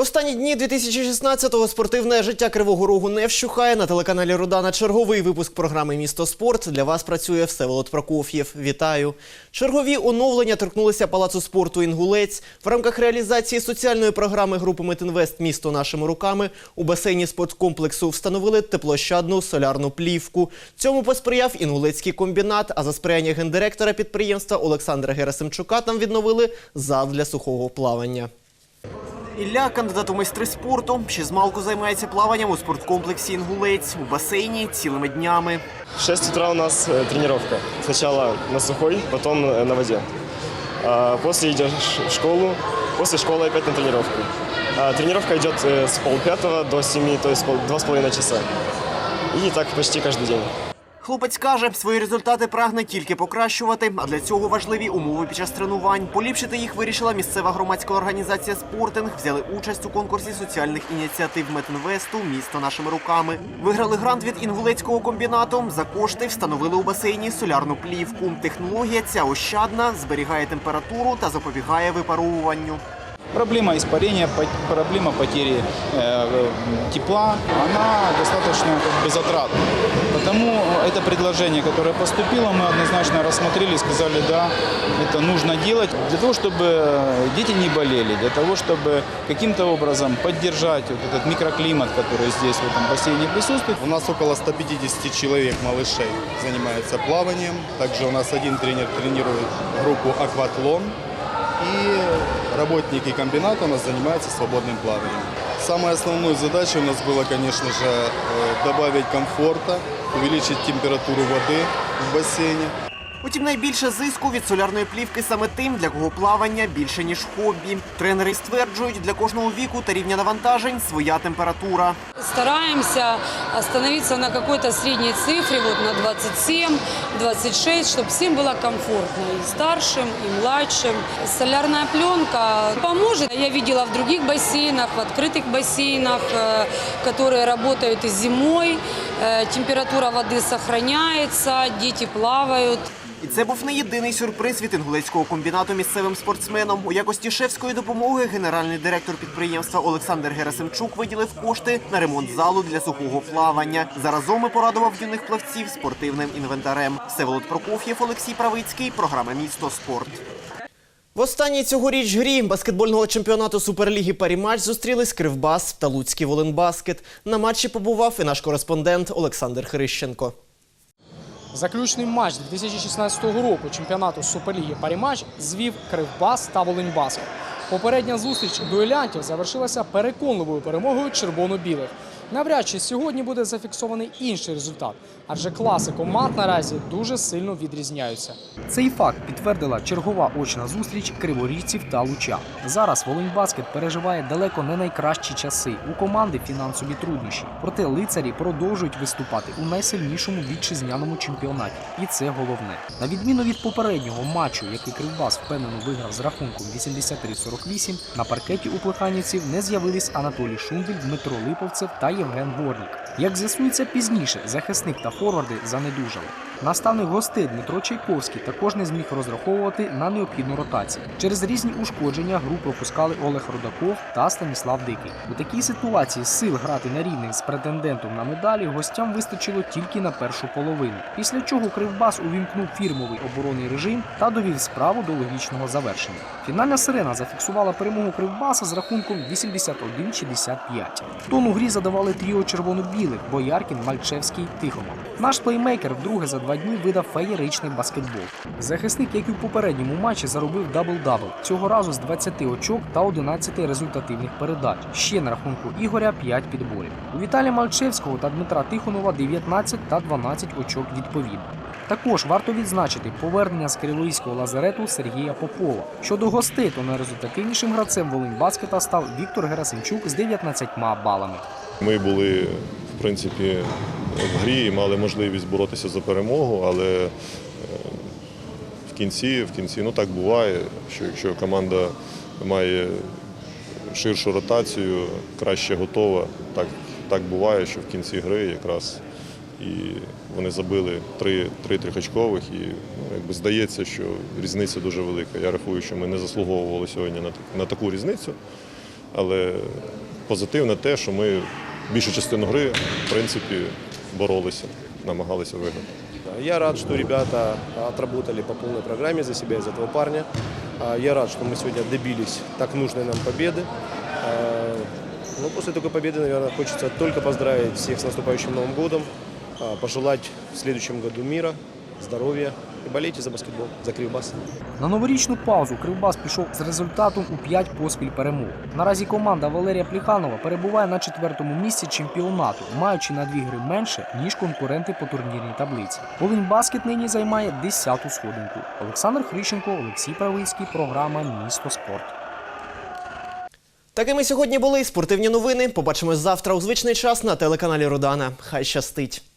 В останні дні 2016-го спортивне життя Кривого Рогу не вщухає. На телеканалі Рудана черговий випуск програми Місто спорт. Для вас працює Всеволод Прокоф'єв. Вітаю. Чергові оновлення торкнулися палацу спорту Інгулець. В рамках реалізації соціальної програми групи Метинвест Місто нашими руками у басейні спорткомплексу встановили теплощадну солярну плівку. Цьому посприяв інгулецький комбінат. А за сприяння гендиректора підприємства Олександра Герасимчука там відновили зал для сухого плавання. Ілля, кандидат у майстри спорту, ще з малку займається плаванням у спорткомплексі Інгулець у басейні цілими днями. В 6 утра у нас э, тренировка. Сначала на сухой, потом э, на воде. А после идешь в школу, после школы опять на тренировку. А тренировка идет э, с полпятого до семи, то есть пол- два с половиной часа. И так почти каждый день. Хлопець каже, свої результати прагне тільки покращувати, а для цього важливі умови під час тренувань. Поліпшити їх вирішила місцева громадська організація Спортинг. Взяли участь у конкурсі соціальних ініціатив Метинвесту Місто нашими руками. Виграли грант від інгулецького комбінату. За кошти встановили у басейні солярну плівку. Технологія ця ощадна, зберігає температуру та запобігає випаровуванню. Проблема испарения, проблема потери э, тепла, она достаточно как бы затратна. Потому это предложение, которое поступило, мы однозначно рассмотрели и сказали, да, это нужно делать для того, чтобы дети не болели, для того, чтобы каким-то образом поддержать вот этот микроклимат, который здесь в этом бассейне присутствует. У нас около 150 человек малышей занимается плаванием. Также у нас один тренер тренирует группу акватлон. И работники комбината у нас занимаются свободным плаванием. Самой основной задачей у нас было, конечно же, э, добавить комфорта, увеличить температуру воды в бассейне. Утім, найбільше зиску від солярної плівки саме тим, для кого плавання більше ніж хобі. Тренери стверджують, для кожного віку та рівня навантажень своя температура. Стараемся остановиться на какой-то средней цифре, вот на 27, 26, чтобы всем было комфортно, и старшим, и младшим. Солярная пленка поможет. Я видела в других бассейнах, в открытых бассейнах, э, которые работают и зимой. Э, Температура воды сохраняется, дети плавают. І це був не єдиний сюрприз від інгулецького комбінату місцевим спортсменам. У якості шефської допомоги генеральний директор підприємства Олександр Герасимчук виділив кошти на ремонт залу для сухого плавання. Заразом і порадував юних плавців спортивним інвентарем. Всеволод Прокоф'єв, Олексій Правицький. Програма Місто спорт. В останній цьогоріч грі баскетбольного чемпіонату Суперліги Паріматч зустрілись Кривбас та Луцький Волинбаскет. На матчі побував і наш кореспондент Олександр Хрищенко. Заключний матч 2016 року чемпіонату Суперліги Паріматч звів Кривбас та Волиньбаскет. Попередня зустріч дуелянтів завершилася переконливою перемогою червоно-білих. Навряд чи сьогодні буде зафіксований інший результат, адже класи команд наразі дуже сильно відрізняються. Цей факт підтвердила чергова очна зустріч криворіжців та луча. Зараз Волиньбаскет переживає далеко не найкращі часи. У команди фінансові труднощі. Проте лицарі продовжують виступати у найсильнішому вітчизняному чемпіонаті. І це головне. На відміну від попереднього матчу, який Кривбас впевнено виграв з рахунком 83-48, на паркеті у плеханівців не з'явились Анатолій Шумбіль, Дмитро Липовцев та William Herrn Як з'ясується пізніше, захисник та форварди занедужали. Наставник гостей Дмитро Чайковський також не зміг розраховувати на необхідну ротацію. Через різні ушкодження гру пропускали Олег Родаков та Станіслав Дикий. У такій ситуації сил грати на рівних з претендентом на медалі гостям вистачило тільки на першу половину. Після чого Кривбас увімкнув фірмовий оборонний режим та довів справу до логічного завершення. Фінальна сирена зафіксувала перемогу Кривбаса з рахунком 81-65. Тон у грі задавали тріо червоно-білих Бояркін, Мальчевський, Тихомов. Наш плеймейкер вдруге за два дні видав феєричний баскетбол. Захисник, як і в попередньому матчі, заробив дабл-дабл. Цього разу з 20 очок та 11 результативних передач. Ще на рахунку Ігоря 5 підборів. У Віталія Мальчевського та Дмитра Тихонова 19 та 12 очок відповідно. Також варто відзначити повернення з Криворізького лазарету Сергія Попова. Щодо гостей, то найрезультативнішим гравцем Волиньбаскета став Віктор Герасимчук з 19 балами. Ми були в принципі в грі і мали можливість боротися за перемогу, але е, в кінці, в кінці, ну так буває, що якщо команда має ширшу ротацію, краще готова, так, так буває, що в кінці гри якраз і вони забили три, три трьохочкових, і ну, якби здається, що різниця дуже велика. Я рахую, що ми не заслуговували сьогодні на, на таку різницю. Але позитивне те, що ми більшу частину гри, в принципі, боролися, намагалися виграти. Я рад, что ребята отработали по полной программе за себя, за этого парня. А, Я рад, что мы сегодня добились так нужной нам победы. А, Ну, после такой победы, наверное, хочется только поздравить всех с наступающим Новым годом, а, пожелать в следующем году мира, здоровья и болейте за баскетбол, за Кривбас. На новорічну паузу Кривбас пішов з результатом у 5 поспіль перемог. Наразі команда Валерія Пліханова перебуває на четвертому місці чемпіонату, маючи на дві гри менше ніж конкуренти по турнірній таблиці. Волинь Баскет нині займає 10-ту сходинку. Олександр Хрищенко, Олексій Правицький. Програма Місто спорт. Такими сьогодні були спортивні новини. Побачимось завтра у звичний час на телеканалі Родана. Хай щастить.